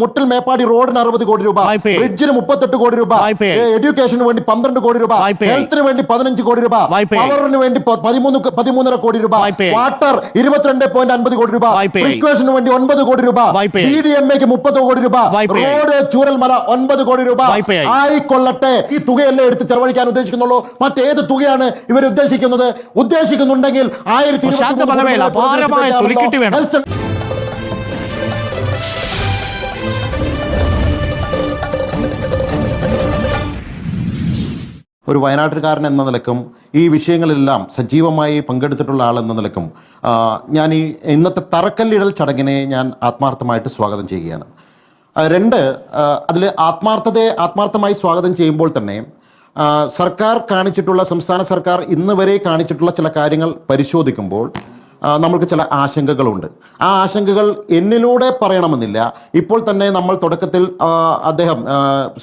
മുട്ടിൽ മേപ്പാടി റോഡിന് അറുപത് കോടി രൂപ. ബ്രിഡ്ജിന് മുപ്പത്തെട്ട് കോടി രൂപ എഡ്യൂക്കേഷന് വേണ്ടി പന്ത്രണ്ട് കോടി രൂപ ഹെൽത്തിന് വേണ്ടി പതിനഞ്ച് കോടി രൂപ പവറിന് വേണ്ടി പതിമൂന്ന് പതിമൂന്നര കോടി രൂപ വാട്ടർ ഇരുപത്തിരണ്ട് പോയിന്റ് അൻപത് കോടി രൂപ ഇക്വേഷന് വേണ്ടി ഒൻപത് കോടി രൂപ ബി ഡി എം എക്ക് മുപ്പത് കോടി രൂപ റോഡ് ചൂരൽമല ഒൻപത് കോടി രൂപ. ആയിക്കൊള്ളട്ടെ. ഈ തുകയല്ലേ എടുത്ത് ചെലവഴിക്കാൻ ഉദ്ദേശിക്കുന്നുള്ളൂ? മറ്റേത് തുകയാണ് ഇവർ ഉദ്ദേശിക്കുന്നത്. ഉദ്ദേശിക്കുന്നുണ്ടെങ്കിൽ ആയിരത്തി ഒരു വയനാട്ടുകാരൻ എന്ന നിലക്കും ഈ വിഷയങ്ങളിലെല്ലാം സജീവമായി പങ്കെടുത്തിട്ടുള്ള ആളെന്ന നിലക്കും ഞാൻ ഈ ഇന്നത്തെ തറക്കല്ലിടൽ ചടങ്ങിനെ ഞാൻ ആത്മാർത്ഥമായിട്ട് സ്വാഗതം ചെയ്യുകയാണ്. രണ്ട് അതിൽ ആത്മാർത്ഥതയെ ആത്മാർത്ഥമായി സ്വാഗതം ചെയ്യുമ്പോൾ തന്നെ സർക്കാർ കാണിച്ചിട്ടുള്ള സംസ്ഥാന സർക്കാർ ഇന്ന് വരെ കാണിച്ചിട്ടുള്ള ചില കാര്യങ്ങൾ പരിശോധിക്കുമ്പോൾ നമ്മൾക്ക് ചില ആശങ്കകളുണ്ട്. ആ ആശങ്കകൾ എന്നിലൂടെ പറയണമെന്നില്ല. ഇപ്പോൾ തന്നെ നമ്മൾ തുടക്കത്തിൽ അദ്ദേഹം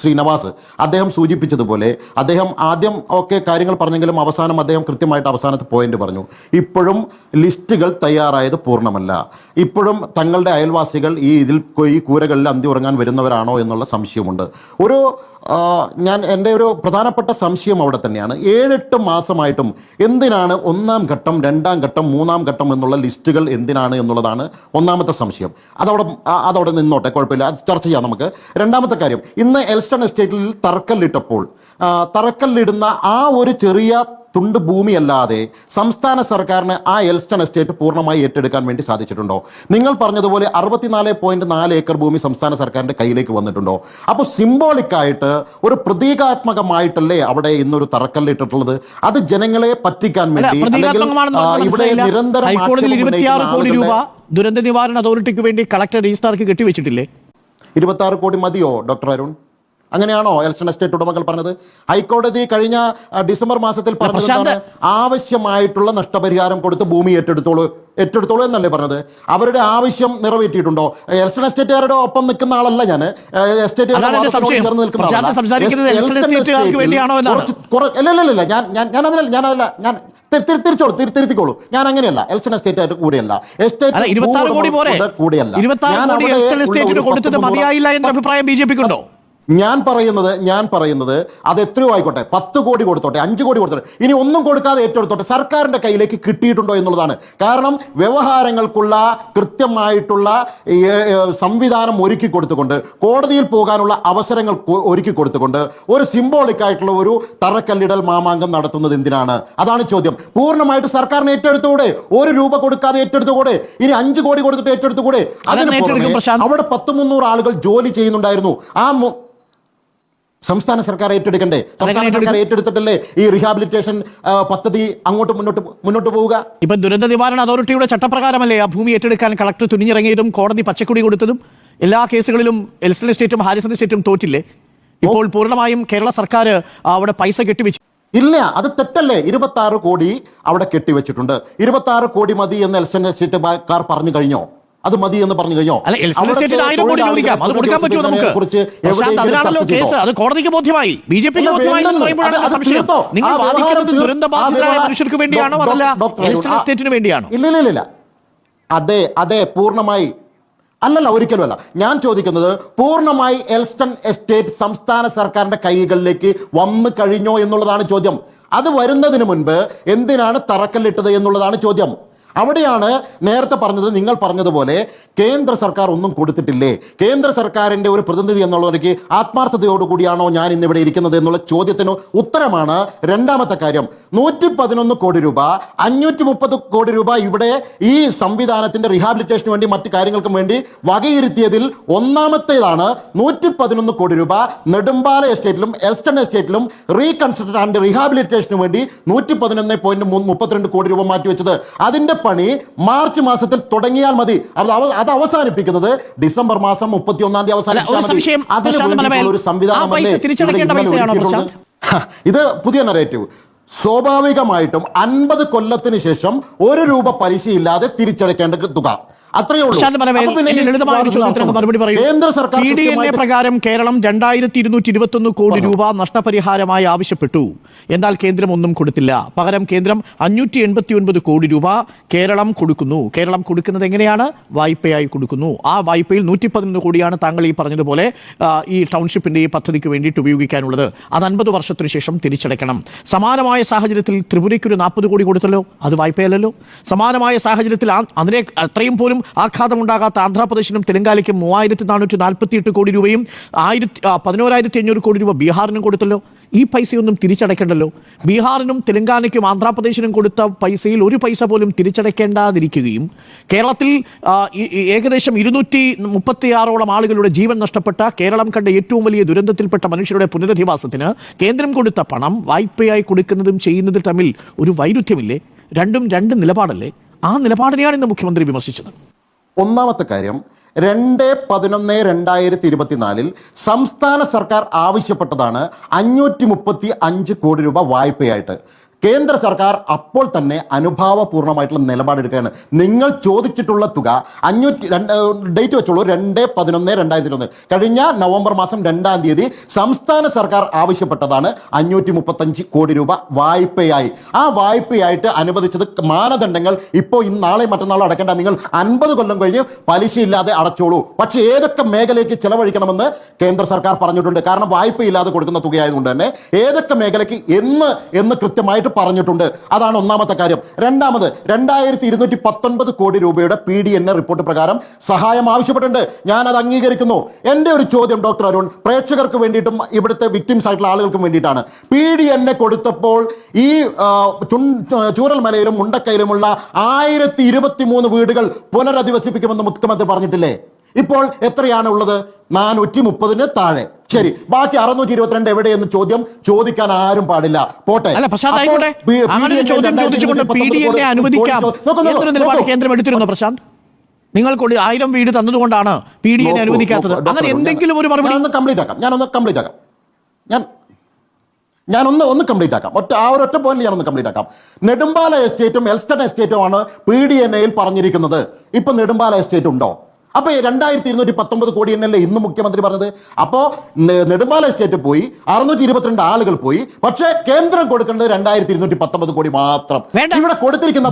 ശ്രീനവാസ് ശ്രീ നവാസ് അദ്ദേഹം സൂചിപ്പിച്ചതുപോലെ അദ്ദേഹം ആദ്യം ഒക്കെ കാര്യങ്ങൾ പറഞ്ഞെങ്കിലും അവസാനം അദ്ദേഹം കൃത്യമായിട്ട് അവസാനത്തെ പോയിന്റ് പറഞ്ഞു. ഇപ്പോഴും ലിസ്റ്റുകൾ തയ്യാറായത് പൂർണമല്ല. ഇപ്പോഴും തങ്ങളുടെ അയൽവാസികൾ ഈ ഇതിൽ ഈ കൂരകളിൽ അന്തി ഉറങ്ങാൻ വരുന്നവരാണോ എന്നുള്ള സംശയമുണ്ട്. ഒരു ഞാൻ എന്റെ ഒരു പ്രധാനപ്പെട്ട സംശയം അവിടെ തന്നെയാണ്. ഏഴെട്ട് മാസമായിട്ടും എന്തിനാണ് ഒന്നാം ഘട്ടം രണ്ടാം ഘട്ടം മൂന്നാം ഘട്ടം എന്നുള്ള ലിസ്റ്റുകൾ എന്തിനാണ് എന്നുള്ളതാണ് ഒന്നാമത്തെ സംശയം. അതവിടെ അതവിടെ നിന്നോട്ടെ കുഴപ്പമില്ല. അത് ചർച്ച ചെയ്യാം നമുക്ക്. രണ്ടാമത്തെ കാര്യം ഇന്ന് എൽസ്റ്റൺ എസ്റ്റേറ്റിൽ തറക്കല്ലിട്ടപ്പോൾ തറക്കല്ലിടുന്ന ആ ഒരു ചെറിയ തുണ്ട് ഭൂമിയല്ലാതെ സംസ്ഥാന സർക്കാരിന് ആ എൽസ്റ്റൺ എസ്റ്റേറ്റ് പൂർണമായി ഏറ്റെടുക്കാൻ വേണ്ടി സാധിച്ചിട്ടുണ്ടോ? നിങ്ങൾ പറഞ്ഞതുപോലെ അറുപത്തിനാല് പോയിന്റ് നാല് ഏക്കർ ഭൂമി സംസ്ഥാന സർക്കാരിന്റെ കയ്യിലേക്ക് വന്നിട്ടുണ്ടോ? അപ്പോൾ സിംബോളിക്കായിട്ട് ഒരു പ്രതീകാത്മകമായിട്ടല്ലേ അവിടെ ഇന്നൊരു തറക്കല്ലിട്ടിട്ടുള്ളത് അത് ജനങ്ങളെ പറ്റിക്കാൻ വേണ്ടി ഇവിടെ നിരന്തരം കോടി രൂപ ദുരന്ത നിവാരണ അതോറിറ്റിക്ക് വേണ്ടി കളക്ടർ രജിസ്ട്രാർക്ക് കെട്ടിവെച്ചിട്ടില്ലേ? ഇരുപത്തി ആറ് കോടി മതിയോ ഡോക്ടർ അരുൺ? അങ്ങനെയാണോ എലക്ഷൻ എസ്റ്റേറ്റ് ഉടമകൾ പറഞ്ഞത്? ഹൈക്കോടതി കഴിഞ്ഞ ഡിസംബർ മാസത്തിൽ പറഞ്ഞത് ആവശ്യമായിട്ടുള്ള നഷ്ടപരിഹാരം കൊടുത്ത് ഭൂമി ഏറ്റെടുത്തോളൂ ഏറ്റെടുത്തോളൂ എന്നല്ലേ പറഞ്ഞത്? അവരുടെ ആവശ്യം നിറവേറ്റിയിട്ടുണ്ടോ? എലക്ഷൻ എസ്റ്റേറ്റുകാരുടെ ഒപ്പം നിൽക്കുന്ന ആളല്ല ഞാൻ എസ്റ്റേറ്റ് അതാണ് എന്റെ സംശയം. പ്രശാന്ത് സംസാരിക്കുന്നത് എൽസ്റ്റൺ എസ്റ്റേറ്റുകാർക്ക് വേണ്ടിയാണോ എന്നാണ്. അല്ല അല്ല അല്ല ഞാൻ ഞാൻ അതിനല്ല ഞാൻ അതല്ല ഞാൻ തിരിച്ചോളൂ തിരി- തിരുത്തിക്കോളൂ. ഞാൻ അങ്ങനെയല്ല. എൽസൺ എസ്റ്റേറ്റ് ആയിട്ട് കൂടെയല്ല എസ്റ്റേറ്റ് കൂടെയല്ല. ഞാൻ അവിടെ കൊടുത്തത് മതിയായില്ല എന്ന അഭിപ്രായം ബി ജെ പിക്ക് ഉണ്ടോ ഞാൻ പറയുന്നത് ഞാൻ പറയുന്നത് അത് എത്രയോ ആയിക്കോട്ടെ പത്ത് കോടി കൊടുത്തോട്ടെ അഞ്ച് കോടി കൊടുത്തോട്ടെ ഇനി ഒന്നും കൊടുക്കാതെ ഏറ്റെടുത്തോട്ടെ സർക്കാരിന്റെ കയ്യിലേക്ക് കിട്ടിയിട്ടുണ്ടോ എന്നുള്ളതാണ്. കാരണം വ്യവഹാരങ്ങൾക്കുള്ള കൃത്യമായിട്ടുള്ള സംവിധാനം ഒരുക്കി കൊടുത്തുകൊണ്ട് കോടതിയിൽ പോകാനുള്ള അവസരങ്ങൾ ഒരുക്കി കൊടുത്തുകൊണ്ട് ഒരു സിംബോളിക് ആയിട്ടുള്ള ഒരു തറക്കല്ലിടൽ മാമാങ്കം നടത്തുന്നത് എന്തിനാണ്? അതാണ് ചോദ്യം. പൂർണമായിട്ട് സർക്കാരിന് ഏറ്റെടുത്തുകൂടെ? ഒരു രൂപ കൊടുക്കാതെ ഏറ്റെടുത്തുകൂടെ? ഇനി അഞ്ച് കോടി കൊടുത്തിട്ട് ഏറ്റെടുത്തുകൂടെ? അതിന്. അവിടെ പത്ത് മുന്നൂറ് ആളുകൾ ജോലി ചെയ്യുന്നുണ്ടായിരുന്നു. ആ സംസ്ഥാന സർക്കാർ ഏറ്റെടുക്കണ്ടേ? സംസ്ഥാന സർക്കാർ? ഏറ്റെടുത്തിട്ടല്ലേ ഈ റീഹാബിലിറ്റേഷൻ പദ്ധതി അങ്ങോട്ട് മുന്നോട്ട് മുന്നോട്ട് പോവുക? ഇപ്പൊ ദുരന്ത നിവാരണ അതോറിറ്റിയുടെ ചട്ടപ്രകാരമല്ലേ ആ ഭൂമി ഏറ്റെടുക്കാൻ കളക്ടർ തുനിഞ്ഞിറങ്ങിയതും കോടതി പച്ചക്കുടി കൊടുത്തതും? എല്ലാ കേസുകളിലും എൽസ്റ്റൺ സ്റ്റേറ്റും ഹാരിസൺ സ്റ്റേറ്റും തോറ്റില്ലേ? ഇപ്പോൾ പൂർണമായും കേരള സർക്കാർ അവിടെ പൈസ കെട്ടിവെച്ചു ഇല്ല അത് തെറ്റല്ലേ? ഇരുപത്തി ആറ് കോടി അവിടെ കെട്ടിവെച്ചിട്ടുണ്ട്. ഇരുപത്തി ആറ് കോടി മതി എന്ന് എൽസൺ എസ്റ്റേറ്റുകാർ പറഞ്ഞു കഴിഞ്ഞോ? അത് മതി എന്ന് പറഞ്ഞു കഴിഞ്ഞോ? കുറിച്ച് അത് കോടതിക്ക് ബോധ്യമായി. ബി ജെ പിക്ക് അതെ അതെ പൂർണമായി അല്ലല്ല ഒരിക്കലും അല്ല ഞാൻ ചോദിക്കുന്നത് പൂർണമായി എൽസ്റ്റൺ എസ്റ്റേറ്റ് സംസ്ഥാന സർക്കാരിന്റെ കൈകളിലേക്ക് വന്നു കഴിഞ്ഞോ എന്നുള്ളതാണ് ചോദ്യം. അത് വരുന്നതിന് മുൻപ് എന്തിനാണ് തറക്കല്ലിട്ടത് എന്നുള്ളതാണ് ചോദ്യം. അവിടെയാണ് നേരത്തെ പറഞ്ഞത് നിങ്ങൾ പറഞ്ഞതുപോലെ കേന്ദ്ര സർക്കാർ ഒന്നും കൊടുത്തിട്ടില്ലേ? കേന്ദ്ര സർക്കാരിന്റെ ഒരു പ്രതിനിധി എന്നുള്ളവർക്ക് ആത്മാർത്ഥതയോടുകൂടിയാണോ ഞാൻ ഇന്നിവിടെ ഇരിക്കുന്നത് എന്നുള്ള ചോദ്യത്തിന് ഉത്തരമാണ് രണ്ടാമത്തെ കാര്യം. നൂറ്റി പതിനൊന്ന് കോടി രൂപ അഞ്ഞൂറ്റി മുപ്പത് കോടി രൂപ ഇവിടെ ഈ സംവിധാനത്തിന്റെ റീഹാബിലിറ്റേഷന് വേണ്ടി മറ്റു കാര്യങ്ങൾക്കും വേണ്ടി വകയിരുത്തിയതിൽ ഒന്നാമത്തേതാണ് നൂറ്റി പതിനൊന്ന് കോടി രൂപ നെടുമ്പാല എസ്റ്റേറ്റിലും എൽസ്റ്റൺ എസ്റ്റേറ്റിലും റീകൺസ്ട്രക്ഷൻ ആൻഡ് റീഹാബിലിറ്റേഷന് വേണ്ടി നൂറ്റി പതിനൊന്ന് പോയിന്റ് മുപ്പത്തിരണ്ട് കോടി രൂപ മാറ്റിവെച്ചത്. അതിന്റെ പണി മാർച്ച് മാസത്തിൽ തുടങ്ങിയാൽ മതി. അത് അവസാനിപ്പിക്കുന്നത് ഡിസംബർ മാസം മുപ്പത്തി ഒന്നാം തീയതി അവസാനിപ്പിക്കുന്നത്? ഹ, ഇത് പുതിയ നറേറ്റീവ് സ്വാഭാവികമായിട്ടും അൻപത് കൊല്ലത്തിന് ശേഷം ഒരു രൂപ പലിശയില്ലാതെ തിരിച്ചടയ്ക്കേണ്ട തുക. അത്രയേ ഉള്ളൂ. പ്രകാരം കേരളം രണ്ടായിരത്തി ഇരുന്നൂറ്റി ഇരുപത്തി ഒന്ന് കോടി രൂപ നഷ്ടപരിഹാരമായി ആവശ്യപ്പെട്ടു. എന്നാൽ കേന്ദ്രം ഒന്നും കൊടുത്തില്ല. പകരം കേന്ദ്രം അഞ്ഞൂറ്റി എൺപത്തി ഒൻപത് കോടി രൂപ കേരളം കൊടുക്കുന്നു. കേരളം കൊടുക്കുന്നത് എങ്ങനെയാണ്? വായ്പയായി കൊടുക്കുന്നു. ആ വായ്പയിൽ നൂറ്റി പതിനൊന്ന് കോടിയാണ് താങ്കൾ ഈ പറഞ്ഞതുപോലെ ഈ ടൗൺഷിപ്പിന്റെ ഈ പദ്ധതിക്ക് വേണ്ടിയിട്ട് ഉപയോഗിക്കാനുള്ളത്. അത് അൻപത് വർഷത്തിന് ശേഷം തിരിച്ചടയ്ക്കണം. സമാനമായ സാഹചര്യത്തിൽ ത്രിപുരയ്ക്ക് ഒരു നാൽപ്പത് കോടി കൊടുത്തല്ലോ. അത് വായ്പയല്ലല്ലോ. സമാനമായ സാഹചര്യത്തിൽ അതിനെ അത്രയും പോലും ആഘാതമുണ്ടാകാത്ത ആന്ധ്രാപ്രദേശിനും തെലങ്കാനയ്ക്കും മൂവായിരത്തി നാനൂറ്റി നാൽപ്പത്തി എട്ട് കോടി രൂപയും ആയിരത്തി പതിനോരായിരത്തി അഞ്ഞൂറ് കോടി രൂപ ബീഹാറിനും കൊടുത്തല്ലോ. ഈ പൈസയൊന്നും തിരിച്ചടയ്ക്കണ്ടല്ലോ. ബീഹാറിനും തെലങ്കാനയ്ക്കും ആന്ധ്രാപ്രദേശിനും കൊടുത്ത പൈസയിൽ ഒരു പൈസ പോലും തിരിച്ചടയ്ക്കേണ്ടാതിരിക്കുകയും കേരളത്തിൽ ഏകദേശം ഇരുന്നൂറ്റി മുപ്പത്തിയാറോളം ആളുകളുടെ ജീവൻ നഷ്ടപ്പെട്ട കേരളം കണ്ട ഏറ്റവും വലിയ ദുരന്തത്തിൽപ്പെട്ട മനുഷ്യരുടെ പുനരധിവാസത്തിന് കേന്ദ്രം കൊടുത്ത പണം വായ്പയായി കൊടുക്കുന്നതും ചെയ്യുന്നതും തമ്മിൽ ഒരു വൈരുദ്ധ്യമില്ലേ? രണ്ടും രണ്ട് നിലപാടല്ലേ? ആ നിലപാടിനെയാണ് ഇന്ന് മുഖ്യമന്ത്രി വിമർശിച്ചത്. ഒന്നാമത്തെ കാര്യം രണ്ട് പതിനൊന്ന് രണ്ടായിരത്തി ഇരുപത്തിനാലിൽ സംസ്ഥാന സർക്കാർ ആവശ്യപ്പെട്ടതാണ് അഞ്ഞൂറ്റി മുപ്പത്തി അഞ്ച് കോടി രൂപ വായ്പയായിട്ട്. കേന്ദ്ര സർക്കാർ അപ്പോൾ തന്നെ അനുഭാവപൂർണമായിട്ടുള്ള നിലപാടെടുക്കുകയാണ്. നിങ്ങൾ ചോദിച്ചിട്ടുള്ള തുക അഞ്ഞൂറ്റി രണ്ട് ഡേറ്റ് വെച്ചുള്ളൂ രണ്ട് പതിനൊന്ന് രണ്ടായിരത്തി ഇരുപത് കഴിഞ്ഞ നവംബർ മാസം രണ്ടാം തീയതി സംസ്ഥാന സർക്കാർ ആവശ്യപ്പെട്ടതാണ് അഞ്ഞൂറ്റി മുപ്പത്തഞ്ച് കോടി രൂപ വായ്പയായി. ആ വായ്പയായിട്ട് അനുവദിച്ചത് മാനദണ്ഡങ്ങൾ ഇപ്പോൾ ഇന്ന് നാളെ മറ്റന്നാളും അടക്കേണ്ട നിങ്ങൾ അൻപത് കൊല്ലം കഴിഞ്ഞ് പലിശയില്ലാതെ അടച്ചോളൂ. പക്ഷേ ഏതൊക്കെ മേഖലയ്ക്ക് ചെലവഴിക്കണമെന്ന് കേന്ദ്ര സർക്കാർ പറഞ്ഞിട്ടുണ്ട്. കാരണം വായ്പയില്ലാതെ കൊടുക്കുന്ന തുകയായതുകൊണ്ട് തന്നെ ഏതൊക്കെ മേഖലയ്ക്ക് എന്ന് എന്ന് കൃത്യമായിട്ട് പറഞ്ഞിട്ടുണ്ട്. അതാണ് ഒന്നാമത്തെ കാര്യം. രണ്ടാമത് രണ്ടായിരത്തി ഇരുന്നൂറ്റി പത്തൊൻപത് കോടി രൂപയുടെ P D N A report പ്രകാരം സഹായം ആവശ്യപ്പെട്ടിട്ടുണ്ട്. ഞാൻ അത് അംഗീകരിക്കുന്നു. എന്റെ ഒരു ചോദ്യം ഡോക്ടർ അരുൺ പ്രേക്ഷകർക്ക് വേണ്ടിയിട്ടും ഇവിടുത്തെ വിക്ടിംസ് ആയിട്ടുള്ള ആളുകൾക്കും വേണ്ടിയിട്ടാണ്. പി ഡി എൻ എ കൊടുത്തപ്പോൾ ഈ ചൂരൽമലയിലും മുണ്ടക്കയിലുമുള്ള ആയിരത്തി ഇരുപത്തി മൂന്ന് വീടുകൾ പുനരധിവസിപ്പിക്കുമെന്ന് മുഖ്യമന്ത്രി പറഞ്ഞിട്ടില്ലേ? ഇപ്പോൾ എത്രയാണ് ഉള്ളത് നാനൂറ്റി മുപ്പതിന് താഴെ. ശരി ബാക്കി അറുന്നൂറ്റി ഇരുപത്തിരണ്ട് എവിടെയെന്ന് ചോദ്യം ചോദിക്കാൻ ആരും പാടില്ല. പോട്ടെ. കേന്ദ്രം എടുത്തിരുന്നു പ്രശാന്ത്? നിങ്ങൾക്ക് ആയിരം വീട് തന്നതുകൊണ്ടാണ് പി ഡി എന്നെ അനുവദിക്കാത്തത്. അങ്ങനെ എന്തെങ്കിലും ഒരു മറുപടി? ഒന്ന് കംപ്ലീറ്റ് ആക്കാം. ഞാനൊന്ന് കംപ്ലീറ്റ് ആക്കാം. ഞാൻ ഞാൻ ഒന്ന് ഒന്ന് കംപ്ലീറ്റ് ആക്കാം. ഒറ്റ ആ ഒരു ഒറ്റ പോയിന്റ് ഞാനൊന്ന് കംപ്ലീറ്റ് ആക്കാം. നെടുമ്പാല എസ്റ്റേറ്റും എൽസ്റ്റൺ എസ്റ്റേറ്റുമാണ് പി ഡി എൻ എയിൽ പറഞ്ഞിരിക്കുന്നത്. ഇപ്പൊ നെടുമ്പാല എസ്റ്റേറ്റ് ഉണ്ടോ? അപ്പൊ ഈ രണ്ടായിരത്തി ഇരുന്നൂറ്റി പത്തൊമ്പത് കോടി എന്നല്ലേ ഇന്ന് മുഖ്യമന്ത്രി പറഞ്ഞത്. അപ്പോ നെ- നെടുമ്പാല എസ്റ്റേറ്റ് പോയി അറുന്നൂറ്റി ഇരുപത്തിരണ്ട് ആളുകൾ പോയി പക്ഷേ കേന്ദ്രം കൊടുക്കേണ്ടത് രണ്ടായിരത്തി ഇരുന്നൂറ്റി പത്തൊമ്പത് കോടി മാത്രം. ഇവിടെ കൊടുത്തിരിക്കുന്ന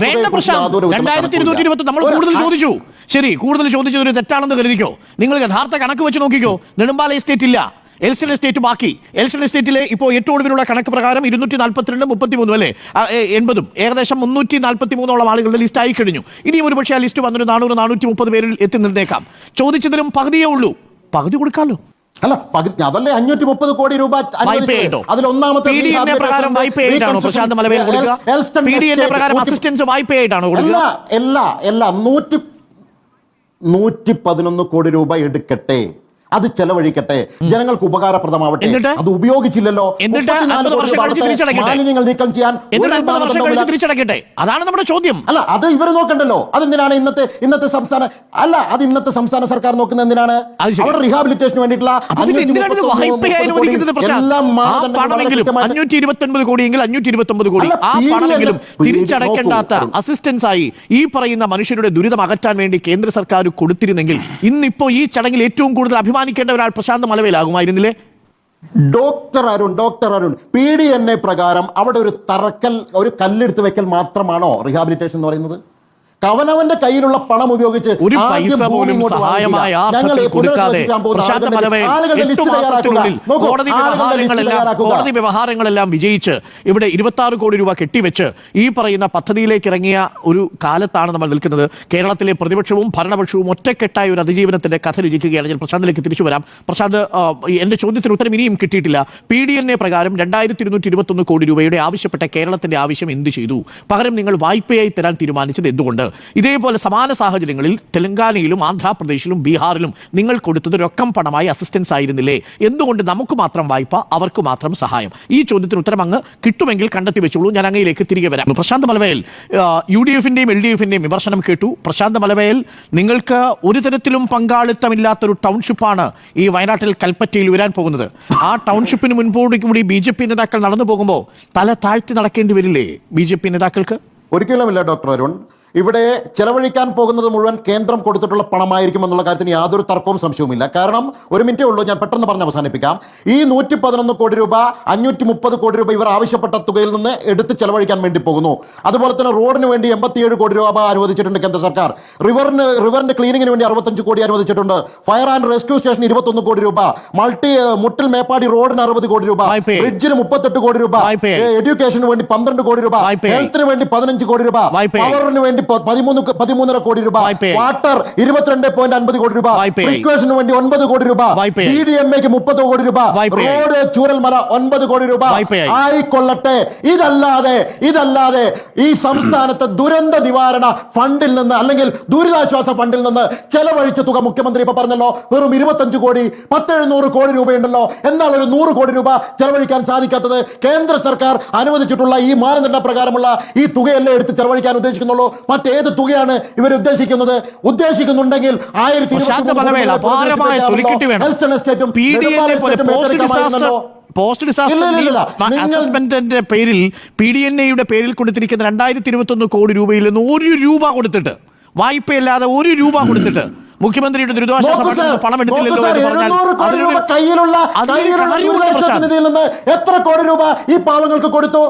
ചോദിച്ചു. ശരി കൂടുതൽ ചോദിച്ചത് ഒരു തെറ്റാണെന്ന് കരുതിക്കോ. നിങ്ങൾ യഥാർത്ഥ കണക്ക് വെച്ച് നോക്കിക്കോ. നെടുമ്പാല എസ്റ്റേറ്റ് ഇല്ല. എൽസ്റ്റൺ എസ്റ്റേറ്റ് ബാക്കി. എൽസൺ എസ്റ്റേറ്റിലെ ഇപ്പോൾ ഏറ്റവും ഒടുവിലുള്ള കണക്ക് പ്രകാരം ഇരുന്നൂറ്റി നാൽപ്പത്തിരണ്ട് മുപ്പത്തി മൂന്നും അല്ലേ എൺപതും. ഏകദേശം മുന്നൂറ്റി നാൽപ്പത്തി മൂന്നോളം ആളുകളുടെ ലിസ്റ്റ് ആയി കഴിഞ്ഞു. ഇനിയും ഒരു പക്ഷേ ആ ലിസ്റ്റ് വന്നൊരു നാനൂറ് നാനൂറ്റി മുപ്പത് പേരിൽ എത്തി നിന്നേക്കാം. ചോദിച്ചതിലും പകുതിയേ ഉള്ളൂ. പകുതി കൊടുക്കാമല്ലോ അല്ല പകുതി അതല്ലേ അഞ്ഞൂറ്റി മുപ്പത് കോടി രൂപ അതിൽ ഒന്നാമത്തെ എല്ലാ എല്ലാ നൂറ്റി നൂറ്റി പതിനൊന്ന് കോടി രൂപ എടുക്കട്ടെ. അത് ചെലവഴിക്കട്ടെ. ജനങ്ങൾക്ക് ഉപകാരപ്രദമാവട്ടെ. അത് ഉപയോഗിച്ചില്ലല്ലോ. 34 കോടി വർഷം രൂപ കഴിഞ്ഞ് അവിടുത്തെ തിരിച്ചടയ്ക്കട്ടെ? മാലിന്യങ്ങൾ നീക്കം ചെയ്യാൻ. തിരിച്ചടക്കട്ടെ. അതാണ് നമ്മുടെ ചോദ്യം. അല്ല അത് ഇവർ നോക്കണ്ടല്ലോ. അതെന്തിനാണ് ഇന്നത്തെ ഇന്നത്തെ സംസ്ഥാന അല്ല അത് ഇന്നത്തെ സംസ്ഥാന സർക്കാർ നോക്കുന്ന എന്തിനാണ്. അവരുടെ റീഹാബിലിറ്റേഷന് വേണ്ടിയിട്ടുള്ള അപ്പൊ എന്തിനാണ് ഇത് 539 വായ്പയായി കോടി അനുവദിക്കുന്നത് പ്രശാന്ത്? എല്ലാ ആ മാനദണ്ഡങ്ങളും വളരെ പണമെങ്കിലും കൃത്യമായിട്ട് അഞ്ഞൂറ്റി ഇരുപത്തി ഒൻപത് കോടിയെങ്കിൽ അഞ്ഞൂറ്റി ഇരുപത്തി ഒമ്പത് കോടി ആ പണമെങ്കിലും തിരിച്ചടയ്ക്കേണ്ടാത്ത അസിസ്റ്റൻസ് ആയി ഈ പറയുന്ന മനുഷ്യരുടെ ദുരിതം അകറ്റാൻ വേണ്ടി കേന്ദ്ര സർക്കാർ കൊടുത്തിരുന്നെങ്കിൽ ഇന്നിപ്പോ ഈ ചടങ്ങിൽ ഏറ്റവും കൂടുതൽ അഭിമാനിക്കേണ്ട ഒരാൾ Prashanth മലവയിലാകുമായിരുന്നില്ലേ doctor Arun doctor Arun P D N A പ്രകാരം അവിടെ ഒരു തറക്കൽ ഒരു കല്ലെടുത്ത് വെക്കൽ മാത്രമാണോ റീഹാബിലിറ്റേഷൻ എന്ന് പറയുന്നത്? കവനവന്റെ കയ്യിലുള്ള പണം ഉപയോഗിച്ച് ഒരു പൈസ പോലും സഹായമായ ഞങ്ങൾ കൊടുക്കാതെ കോടതി വ്യവഹാരങ്ങളെല്ലാം വിജയിച്ച് ഇവിടെ ഇരുപത്തി ആറ് കോടി രൂപ കെട്ടിവെച്ച് ഈ പറയുന്ന പദ്ധതിയിലേക്ക് ഇറങ്ങിയ ഒരു കാലത്താണ് നമ്മൾ നിൽക്കുന്നത്. കേരളത്തിലെ പ്രതിപക്ഷവും ഭരണപക്ഷവും ഒറ്റക്കെട്ടായ ഒരു അതിജീവനത്തിന്റെ കഥ രചിക്കുകയാണ്. ഞാൻ പ്രശാന്തിലേക്ക് തിരിച്ചു വരാം. പ്രശാന്ത് എന്റെ ചോദ്യത്തിന് ഉത്തരം ഇനിയും കിട്ടിയിട്ടില്ല. പി ഡി എൻ എ പ്രകാരം രണ്ടായിരത്തി ഇരുന്നൂറ്റി ഇരുപത്തൊന്ന് കോടി രൂപയുടെ ആവശ്യപ്പെട്ട കേരളത്തിന്റെ ആവശ്യം എന്ത് ചെയ്തു? പകരം നിങ്ങൾ വായ്പയായി തരാൻ തീരുമാനിച്ചത് എന്തുകൊണ്ട്? ഇതേപോലെ സമാന സാഹചര്യങ്ങളിൽ തെലങ്കാനയിലും ആന്ധ്രാപ്രദേശിലും ബീഹാറിലും നിങ്ങൾ കൊടുത്തത് രൊക്കം പണമായി അസിസ്റ്റൻസ് ആയിരുന്നില്ലേ? എന്തുകൊണ്ട് നമുക്ക് മാത്രം വായ്പ അവർക്ക് മാത്രം സഹായം? ഈ ചോദ്യത്തിന് ഉത്തരം അങ്ങ് കിട്ടുമെങ്കിൽ കണ്ടെത്തി വെച്ചോളൂ. ഞാൻ അങ്ങയിലേക്ക് തിരികെ വരാം. പ്രശാന്ത് മലവയൽ യു ഡി എഫിന്റെയും എൽ ഡി എഫിന്റെയും വിമർശനം കേട്ടു. പ്രശാന്ത് മലവയൽ നിങ്ങൾക്ക് ഒരു തരത്തിലും പങ്കാളിത്തമില്ലാത്തൊരു ടൗൺഷിപ്പാണ് ഈ വയനാട്ടിൽ കൽപ്പറ്റയിൽ വരാൻ പോകുന്നത്. ആ ടൗൺഷിപ്പിന് മുൻപോട് കൂടി ബി ജെ പി നേതാക്കൾ നടന്നു പോകുമ്പോൾ തല താഴ്ത്തി നടക്കേണ്ടി വരില്ലേ ബി ജെ പി നേതാക്കൾക്ക്? ഒരിക്കലുമില്ല ഡോക്ടർ അരുൺ. ഇവിടെ ചെലവഴിക്കാൻ പോകുന്നത് മുഴുവൻ കേന്ദ്രം കൊടുത്തിട്ടുള്ള പണമായിരിക്കും എന്നുള്ള കാര്യത്തിന് യാതൊരു തർക്കവും സംശയവുമില്ല. കാരണം ഒരു മിനിറ്റേ ഉള്ളൂ ഞാൻ പെട്ടെന്ന് പറഞ്ഞ് അവസാനിപ്പിക്കാം. ഈ നൂറ്റി പതിനൊന്ന് കോടി രൂപ അഞ്ഞൂറ്റി മുപ്പത് കോടി രൂപ ഇവർ ആവശ്യപ്പെട്ട തുകയിൽ നിന്ന് എടുത്ത് ചെലവഴിക്കാൻ വേണ്ടി പോകുന്നു. അതുപോലെ തന്നെ റോഡിന് വേണ്ടി എൺപത്തിയേഴ് കോടി രൂപ അനുവദിച്ചിട്ടുണ്ട് കേന്ദ്ര സർക്കാർ. റിവറിന് റിവറിന്റെ ക്ലീനിങ്ങിന് വേണ്ടി അറുപത്തഞ്ച് കോടി അനുവദിച്ചിട്ടുണ്ട്. ഫയർ ആൻഡ് റെസ്ക്യൂ സ്റ്റേഷൻ ഇരുപത്തൊന്ന് കോടി രൂപ. മൾട്ടി മുട്ടിൽ മേപ്പാടി റോഡിന് അറുപത് കോടി രൂപ. ബ്രിഡ്ജിന് മുപ്പത്തെട്ട് കോടി രൂപ. എഡ്യൂക്കേഷന് വേണ്ടി പന്ത്രണ്ട് കോടി രൂപ. ഹെൽത്തിന് വേണ്ടി പതിനഞ്ച് കോടി രൂപ. പവറിന് വേണ്ടി പതിമൂന്ന് പതിമൂന്നര കോടി രൂപ. വാട്ടർ ഇരുപത്തിരണ്ട് പോയിന്റ് അൻപത് കോടി രൂപ വായ്പയായി. വേണ്ടി ഒൻപത് കോടി രൂപ. ഡി ഡി എം എക്ക് മുപ്പത് കോടി രൂപ. റോഡ് ചൂരൽമല ഒൻപത് കോടി രൂപ. ആയിക്കൊള്ളട്ടെ ഇതല്ലാതെ ഇതല്ലാതെ ഈ സംസ്ഥാനത്തെ ദുരന്ത നിവാരണ ഫണ്ടിൽ നിന്ന് അല്ലെങ്കിൽ ദുരിതാശ്വാസ ഫണ്ടിൽ നിന്ന് ചെലവഴിച്ച തുക മുഖ്യമന്ത്രി ഇപ്പൊ പറഞ്ഞല്ലോ വെറും ഇരുപത്തഞ്ച് കോടി പത്തെഴുന്നൂറ് കോടി രൂപയുണ്ടല്ലോ എന്നാൽ ഒരു നൂറ് കോടി രൂപ ചെലവഴിക്കാൻ സാധിക്കാത്തത് കേന്ദ്ര സർക്കാർ അനുവദിച്ചിട്ടുള്ള ഈ മാനദണ്ഡ പ്രകാരമുള്ള ഈ തുകയല്ലേ എടുത്ത് ചെലവഴിക്കാൻ ഉദ്ദേശിക്കുന്നുള്ളൂ മറ്റേത് തുകയാണ് ഇവർ ഉദ്ദേശിക്കുന്നത്. ഉദ്ദേശിക്കുന്നുണ്ടെങ്കിൽ ആയിരത്തി പോസ്റ്റ് ഡിസാസ്റ്റർ പേരിൽ പി ഡി എൻ എയുടെ പേരിൽ കൊടുത്തിരിക്കുന്ന രണ്ടായിരത്തി ഇരുപത്തി ഒന്ന് കോടി രൂപയിൽ നിന്ന് ഒരു രൂപ കൊടുത്തിട്ട് വായ്പയില്ലാതെ ഒരു രൂപ കൊടുത്തിട്ട് മുഖ്യമന്ത്രിയുടെ ദുരിതാശ്വാസ പണം എടുത്തില്ലല്ലോ എന്ന് പറഞ്ഞാൽ 200 കോടി അതിനൊരു- രൂപ കയ്യിലുള്ള നിന്ന് എത്ര കോടി രൂപ ഈ പാവങ്ങൾക്ക് കൊടുത്തു?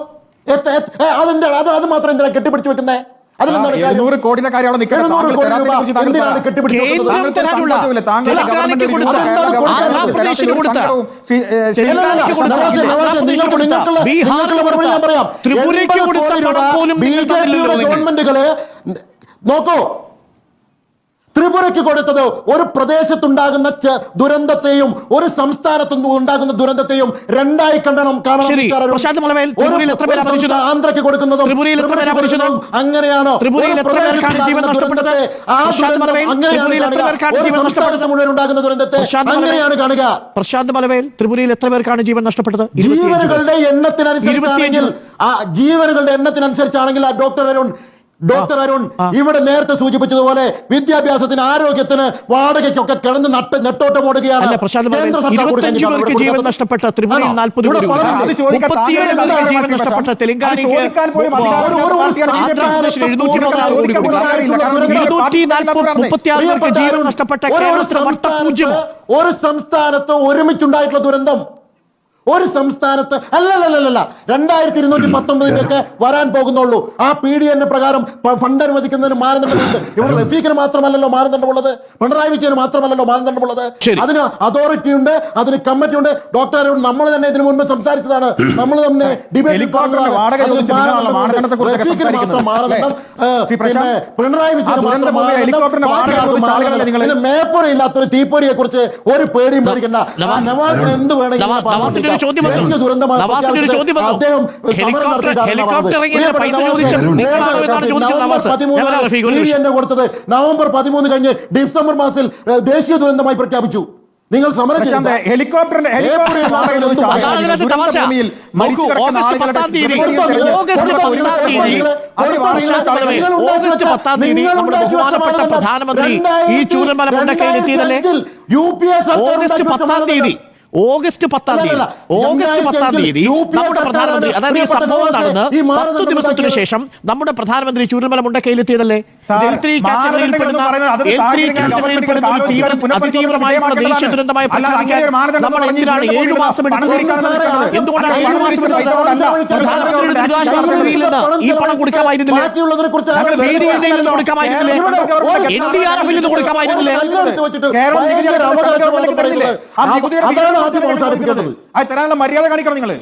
അതിന്റെ അത് അത് മാത്രം എന്തിനാ കെട്ടിപ്പിടിച്ചു വെക്കുന്നേ? എഴുന്നൂറ് കോടിയുടെ കാര്യമാണ് നിൽക്കുന്നത്. 700 താങ്കൾ കോടി തരാത്തതിനെ രൂപ കുറിച്ച് താങ്കൾ എന്തിനാണ് പറ. കെട്ടിപ്പിടിച്ചു വെക്കുന്നത്? കേന്ദ്രം താങ്കൾക്ക് തരാനുള്ള സങ്കോചമില്ല. താങ്കൾ തെലങ്കാനയ്ക്ക് ഗവൺമെന്റ് കൊടുത്ത കേരള ഗവൺമെന്റ് ആന്ധ്രാപ്രദേശിന് തരാത്തതിൽ കൊടുത്ത സങ്കടവും ശ്രീ- ഏ, ശ്രീ- തെലങ്കാനയ്ക്ക് കൊടുത്ത നവാസെ, നവാസെ, നിങ്ങൾക്ക് നിങ്ങൾക്കുള്ള- നിങ്ങൾക്കുള്ള മറുപടി ഞാൻ പറയാം. ത്രിപുരയ്ക്ക് 80 കൊടുത്ത കോടി രൂപ പണം പോലും ബി നിങ്ങൾ ജെ തന്നില്ലല്ലോ പിയുടെ നിങ്ങൾ. ഗവൺമെന്റുകൾ നോക്കൂ ത്രിപുരയ്ക്ക് കൊടുത്തത് ഒരു പ്രദേശത്തുണ്ടാകുന്ന ദുരന്തത്തെയും ഒരു സംസ്ഥാനത്ത് ഉണ്ടാകുന്ന ദുരന്തത്തെയും രണ്ടായി കണ്ടണം. കാണണം ആന്ധ്രയ്ക്ക് കൊടുക്കുന്നതും അങ്ങനെയാണോ. ഉണ്ടാകുന്ന ദുരന്തത്തെ അങ്ങനെയാണ് കാണുക. പ്രശാന്ത് മലവേൽ ത്രിപുരയിൽ എത്ര പേർക്കാണ് ജീവൻ നഷ്ടപ്പെട്ടത്. ജീവനുകളുടെ എണ്ണത്തിനനുസരിച്ചാണെങ്കിൽ ആ ജീവനുകളുടെ എണ്ണത്തിനനുസരിച്ചാണെങ്കിൽ ആ ഡോക്ടർ അരുൺ ഡോക്ടർ അരുൺ ഇവിടെ നേരത്തെ സൂചിപ്പിച്ചതുപോലെ വിദ്യാഭ്യാസത്തിന് ആരോഗ്യത്തിന് വാടകയ്ക്കൊക്കെ കിടന്ന് നട്ട് നെട്ടോട്ടം ഓടുകയാണ് ജീവൻ നഷ്ടപ്പെട്ട ത്രിപുരയിൽ? നാൽപ്പത് നഷ്ടപ്പെട്ട ഒരു സംസ്ഥാനത്ത് ഒരുമിച്ചുണ്ടായിട്ടുള്ള ദുരന്തം ഒരു സംസ്ഥാനത്ത് അല്ലല്ലല്ല രണ്ടായിരത്തി ഇരുന്നൂറ്റി പത്തൊമ്പതിലേക്ക് വരാൻ പോകുന്നുള്ളൂ. ആ പി ഡി എൻ പ്രകാരം ഫണ്ട് അനുവദിക്കുന്നതിന് മാനദണ്ഡമുണ്ട്. ഇവർ റഫീഖിന് മാത്രമല്ലല്ലോ മാനദണ്ഡമുള്ളത്. പിണറായി വിജയന് മാത്രമല്ലല്ലോ മാനദണ്ഡമുള്ളത്. അതിന് അതോറിറ്റി ഉണ്ട് അതിന് കമ്മിറ്റി ഉണ്ട്. ഡോക്ടർ അരുൺ നമ്മൾ തന്നെ ഇതിനു മുൻപ് സംസാരിച്ചതാണ്. നമ്മൾ തന്നെ ഡിബേറ്റ് ചോദിച്ച് നിങ്ങളാണല്ലോ മാനദണ്ഡത്തെക്കുറിച്ചൊക്കെ സംസാരിക്കുന്നത്. പിണറായി വിജയന് മാത്രം മാനദണ്ഡം? മാനദണ്ഡം. തീപ്പൊരിയെ കുറിച്ച് ഒരു പേടിയും പേടിക്കണ്ട. നവാസിന് എന്ത് വേണമെങ്കിലും ഒരു. ചോദ്യം നവാസിന്റെ ഒരു ചോദ്യം ഹെലികോപ്റ്റർ-. പൈസ ചോദിച്ചത് കൊടുത്തത് നവംബർ പതിമൂന്ന് കഴിഞ്ഞ് ഡിസംബർ മാസത്തിൽ ദേശീയ ദുരന്തമായി പ്രഖ്യാപിച്ചു. നിങ്ങൾ ഹെലികോപ്റ്ററിന്റെ പ്രധാനമന്ത്രി ഈ ചൂരന്മല യു പി എ സർക്കാർ ഓഗസ്റ്റ് പത്താം തീയതി. ഓഗസ്റ്റ് പത്താം തീയതി. ഓഗസ്റ്റ് പത്താം തീയതി നമ്മുടെ പ്രധാനമന്ത്രി അതായത് ഈ സംഭവം നടന്ന് പത്ത് ദിവസത്തിനു ശേഷം നമ്മുടെ പ്രധാനമന്ത്രി ചൂരന്മല മുണ്ടക്കയിലെത്തിയതല്ലേ സാർ, ഇത് L3 കാറ്റഗറിയിൽ മാനദണ്ഡങ്ങൾ പെടുന്ന എന്ന് പറയുന്നത് അതൊരു L3 സാഹചര്യങ്ങൾ കാറ്റഗറിയിൽ ഗവൺമെന്റ് പെടുന്ന ഒരു തീവ്ര ദേശീയ ദുരന്തമായ പ്രഖ്യാപിക്കാൻ നമ്മൾ എന്തിനാണ് ഏഴു മാസം. എന്തുകൊണ്ടാണ് ഏഴു മാസം. പ്രധാനമന്ത്രിയുടെ ദുരിതാശ്വാസ നിധിയിൽ നിന്ന് ഈ പണം കൊടുക്കാമായിരുന്നില്ലേ? ബി ഡി എൻ നിന്ന് കൊടുക്കാമായിരുന്നില്ലേ? ഇവിടെ എൻ ഡി ആർ എഫിൽ നിന്ന് കൊടുക്കാമായിരുന്നില്ലേ? കേരളം ആദ്യം അത് തരാനുള്ള മര്യാദ കാണിക്കണം നിങ്ങൾ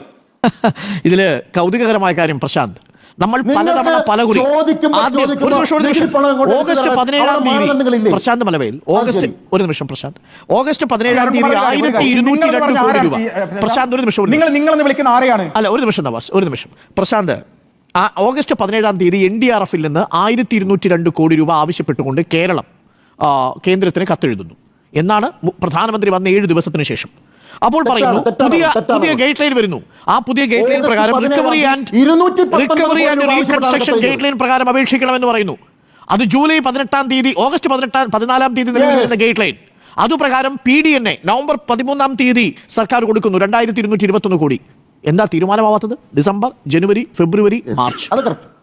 ഇതിൽ കൗതുകകരമായ കാര്യം പ്രശാന്ത്. നമ്മൾ പലതവണ പല കുറി ഓഗസ്റ്റ് പതിനേഴാം തീയതി? പ്രശാന്ത് മലവയിൽ. ഓഗസ്റ്റ് ഒരു നിമിഷം പ്രശാന്ത്. ഓഗസ്റ്റ് പതിനേഴാം തീയതി ആയിരത്തി. ഇരുന്നൂറ്റി രണ്ട് കോടി രൂപ. പ്രശാന്ത് ഒരു നിമിഷം നിങ്ങൾ നിങ്ങൾ വിളിക്കുന്ന ആരെയാണ്? അല്ല ഒരു നിമിഷം നവാസ് ഒരു നിമിഷം. പ്രശാന്ത് ആ ഓഗസ്റ്റ് പതിനേഴാം തീയതി എൻ ഡി ആർ എഫിൽ നിന്ന് ആയിരത്തി ഇരുന്നൂറ്റി രണ്ട് കോടി രൂപ ആവശ്യപ്പെട്ടുകൊണ്ട് കേരളം കേന്ദ്രത്തിന് കത്തെഴുതുന്നു. എന്നാണ് പ്രധാനമന്ത്രി വന്ന ഏഴ് ദിവസത്തിന് ശേഷം. അപ്പോൾ പറയുന്നു പുതിയ പുതിയ ഗൈഡ് ലൈൻ വരുന്നു. ആ പുതിയ ഗൈഡ് ലൈൻ പ്രകാരം recovery and recovery and reconstruction guideline പ്രകാരം അപേക്ഷിക്കണമെന്ന് പറയുന്നു. അത് ജൂലൈ പതിനെട്ടാം തീയതി ഓഗസ്റ്റ് പതിനെട്ടാം പതിനാലാം തീയതി നിലവിൽ. ഗൈഡ് ലൈൻ അതുപ്രകാരം P D N A November പതിമൂന്നാം തീയതി സർക്കാർ കൊടുക്കുന്നു രണ്ടായിരത്തി ഇരുന്നൂറ്റി ഇരുപത്തൊന്ന് കോടി. എന്താ തീരുമാനമാവാത്തത്? December January February March. അത് കറക്റ്റ്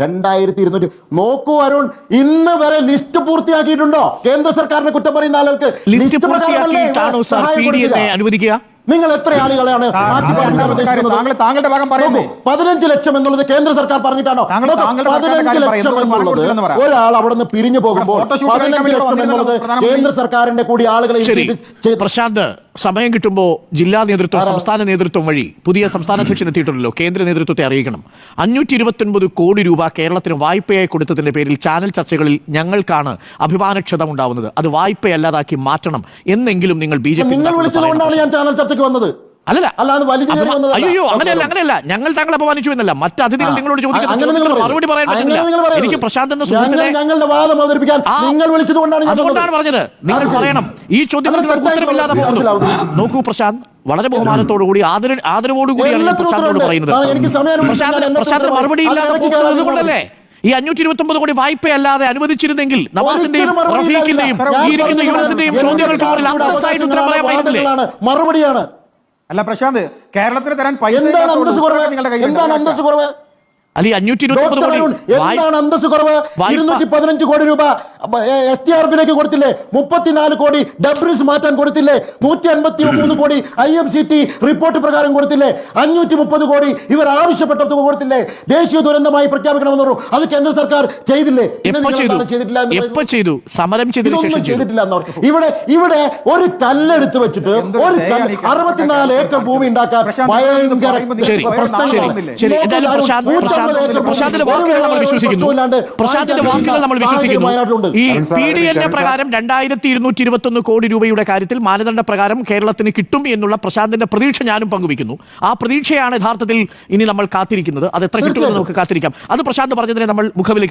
രണ്ടായിരത്തി ഇരുന്നൂറ്റി നോക്കൂ അരുൺ ഇന്ന് വരെ ലിസ്റ്റ് പൂർത്തിയാക്കിയിട്ടുണ്ടോ? കേന്ദ്ര സർക്കാരിനെ കുറ്റം പറയുന്ന ആളുകൾക്ക് ലിസ്റ്റ് പൂർത്തിയാക്കിയിട്ടാണോ സാർ അനുവദിക്കുക? നിങ്ങൾ എത്ര ആളുകളെയാണ് താങ്കളുടെ ഭാഗം പറയുന്നു. പതിനഞ്ച് ലക്ഷം എന്നുള്ളത് കേന്ദ്ര സർക്കാർ പറഞ്ഞിട്ടാണോ? പതിനഞ്ച് ലക്ഷം എന്നുള്ളത് ഒരാൾ അവിടെ നിന്ന് പിരിഞ്ഞു പോകുമ്പോൾ പതിനഞ്ച് ലക്ഷം എന്നുള്ളത് കേന്ദ്ര സർക്കാരിന്റെ കൂടി ആളുകളെ പ്രശാന്ത് സമയം കിട്ടുമ്പോൾ ജില്ലാ നേതൃത്വം സംസ്ഥാന നേതൃത്വം വഴി പുതിയ സംസ്ഥാന അധ്യക്ഷൻ എത്തിയിട്ടുണ്ടല്ലോ കേന്ദ്ര നേതൃത്വത്തെ അറിയിക്കണം. അഞ്ഞൂറ്റി ഇരുപത്തി കോടി രൂപ കേരളത്തിന് വായ്പയായി കൊടുത്തതിന്റെ പേരിൽ ചാനൽ ചർച്ചകളിൽ ഞങ്ങൾക്കാണ് അഭിമാനക്ഷതം ഉണ്ടാവുന്നത് അത് വായ്പയല്ലാതാക്കി മാറ്റണം എന്നെങ്കിലും നിങ്ങൾ ബി ജെ പി നിങ്ങൾ വിളിച്ചതുകൊണ്ടാണ് ഞാൻ ചാനൽ ചർച്ചയ്ക്ക് വന്നത്. അല്ലല്ല. അയ്യോ അങ്ങനെയല്ല അങ്ങനെയല്ല. ഞങ്ങൾ താങ്കൾ അപമാനിച്ചു എന്നല്ല. മറ്റ് അതിഥികൾ നിങ്ങളോട് ചോദിക്കുന്ന. മറുപടി പറയാൻ പറ്റില്ല. എനിക്ക് പ്രശാന്ത് എന്ന ഞങ്ങളുടെ വാദം അവതരിപ്പിക്കാൻ നിങ്ങൾ വിളിച്ചതുകൊണ്ടാണ് അതുകൊണ്ടാണ് പറഞ്ഞത്. നിങ്ങൾ പറയണം. ഈ ചോദ്യങ്ങൾക്ക് ഉത്തരമില്ലാതെ പോകുന്നു. നോക്കൂ പ്രശാന്ത്. വളരെ ബഹുമാനത്തോടു കൂടി ആദര ആദരവോടു കൂടിയാണ് പ്രശാന്തിനോട് പറയുന്നത്. പ്രശാന്ത് മറുപടി ഇല്ലാതെ പോകുന്നത് കൊണ്ടല്ലേ ഈ അഞ്ഞൂറ്റി ഇരുപത്തി ഒമ്പത് കോടി വായ്പയല്ലാതെ അനുവദിച്ചിരുന്നെങ്കിൽ നവാസിന്റെയും ഒരിക്കലും മറുപടി റഫീഖിന്റെയും ഇല്ല. ഈ ഇരിക്കുന്ന യൂണിസിന്റെയും ചോദ്യങ്ങൾക്ക് മറുപടിയാണ്. അല്ല പ്രശാന്ത് കേരളത്തിന് തരാൻ പൈസ നിങ്ങളുടെ കയ്യിൽ എന്താണ് അന്തസ് കുറവ് അല്ലെ അഞ്ഞൂറ്റി എന്താണ് അന്തസ് കുറവ്? ഇരുന്നൂറ്റി പതിനഞ്ച് കോടി രൂപ എസ് ടി ആർ എഫിലേക്ക് കൊടുത്തില്ലേ? മുപ്പത്തിനാല് കോടി ഡബ്രിസ് മാറ്റാൻ കൊടുത്തില്ലേ? നൂറ്റി അൻപത്തി മൂന്ന് കോടി I M C T report പ്രകാരം കൊടുത്തില്ലേ? അഞ്ഞൂറ്റി മുപ്പത് കോടി ഇവർ ആവശ്യപ്പെട്ട തുക കൊടുത്തില്ലേ? ദേശീയ ദുരന്തമായി പ്രഖ്യാപിക്കണമെന്ന് പറഞ്ഞു അത് കേന്ദ്ര സർക്കാർ ചെയ്തില്ലേ? ചെയ്തിട്ടില്ല? ചെയ്തു? സമരം ഇതൊന്നും ചെയ്തിട്ടില്ല എന്ന് പറഞ്ഞു ഇവിടെ ഇവിടെ ഒരു കല്ലെടുത്ത് വെച്ചിട്ട് ഒരു കല്ല് അറുപത്തിനാല് ഏക്കർ ഭൂമി ഉണ്ടാക്കാൻ പ്രശാന്ത് ഭയങ്കര പ്രശ്നങ്ങളാണ്. പ്രശാന്തിന്റെ വാക്കുകൾ നമ്മൾ വിശ്വസിക്കുന്നു പ്രശാന്തിന്റെ വാക്കുകൾ നമ്മൾ വിശ്വസിക്കുന്നു ഈ പി ഡി പ്രകാരം രണ്ടായിരത്തി ഇരുന്നൂറ്റി ഇരുപത്തി ഒന്ന് കോടി രൂപയുടെ കാര്യത്തിൽ മാനദണ്ഡ പ്രകാരം കേരളത്തിന് കിട്ടും എന്നുള്ള പ്രശാന്തിന്റെ പ്രതീക്ഷ ഞാനും പങ്കുവെക്കുന്നു ആ പ്രതീക്ഷയാണ് യഥാർത്ഥത്തിൽ ഇനി നമ്മൾ കാത്തിരിക്കുന്നത്. അത് എത്ര കിട്ടുമെന്ന് നമുക്ക് കാത്തിരിക്കാം. അത് പ്രശാന്ത് പറഞ്ഞതിനെ നമ്മൾ മുഖവിലേക്ക്